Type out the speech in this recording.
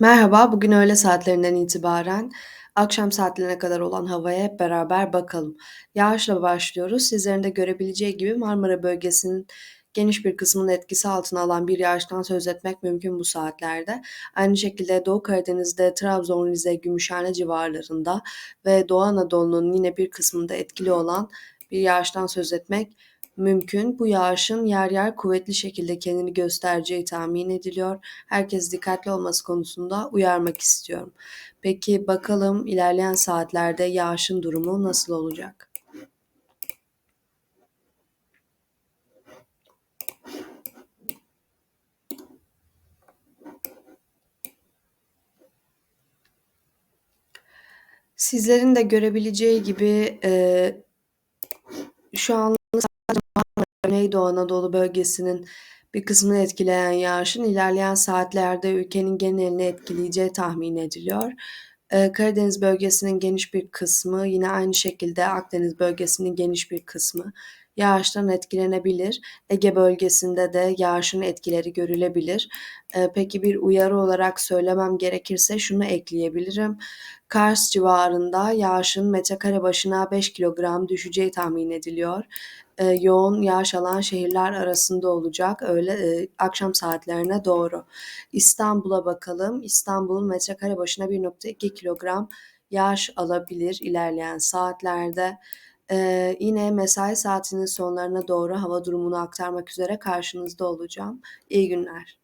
Merhaba, bugün öğle saatlerinden itibaren akşam saatlerine kadar olan havaya hep beraber bakalım. Yağışla başlıyoruz. Sizlerin de görebileceği gibi Marmara bölgesinin geniş bir kısmının etkisi altına alan bir yağıştan söz etmek mümkün bu saatlerde. Aynı şekilde Doğu Karadeniz'de Trabzon, Rize, Gümüşhane civarlarında ve Doğu Anadolu'nun yine bir kısmında etkili olan bir yağıştan söz etmek mümkün. Bu yağışın yer yer kuvvetli şekilde kendini göstereceği tahmin ediliyor. Herkes dikkatli olması konusunda uyarmak istiyorum. Peki bakalım ilerleyen saatlerde yağışın durumu nasıl olacak? Sizlerin de görebileceği gibi e, şu an Güneydoğu Anadolu bölgesinin bir kısmını etkileyen yağışın ilerleyen saatlerde ülkenin genelini etkileyeceği tahmin ediliyor. Ee, Karadeniz bölgesinin geniş bir kısmı, yine aynı şekilde Akdeniz bölgesinin geniş bir kısmı yağıştan etkilenebilir. Ege bölgesinde de yağışın etkileri görülebilir. Ee, peki bir uyarı olarak söylemem gerekirse şunu ekleyebilirim. Kars civarında yağışın metrekare başına 5 kilogram düşeceği tahmin ediliyor. Ee, yoğun yağış alan şehirler arasında olacak öğle e, akşam saatlerine doğru. İstanbul'a bakalım. İstanbul metrekare başına 1.2 kilogram yağış alabilir ilerleyen saatlerde. Ee, yine mesai saatinin sonlarına doğru hava durumunu aktarmak üzere karşınızda olacağım. İyi günler.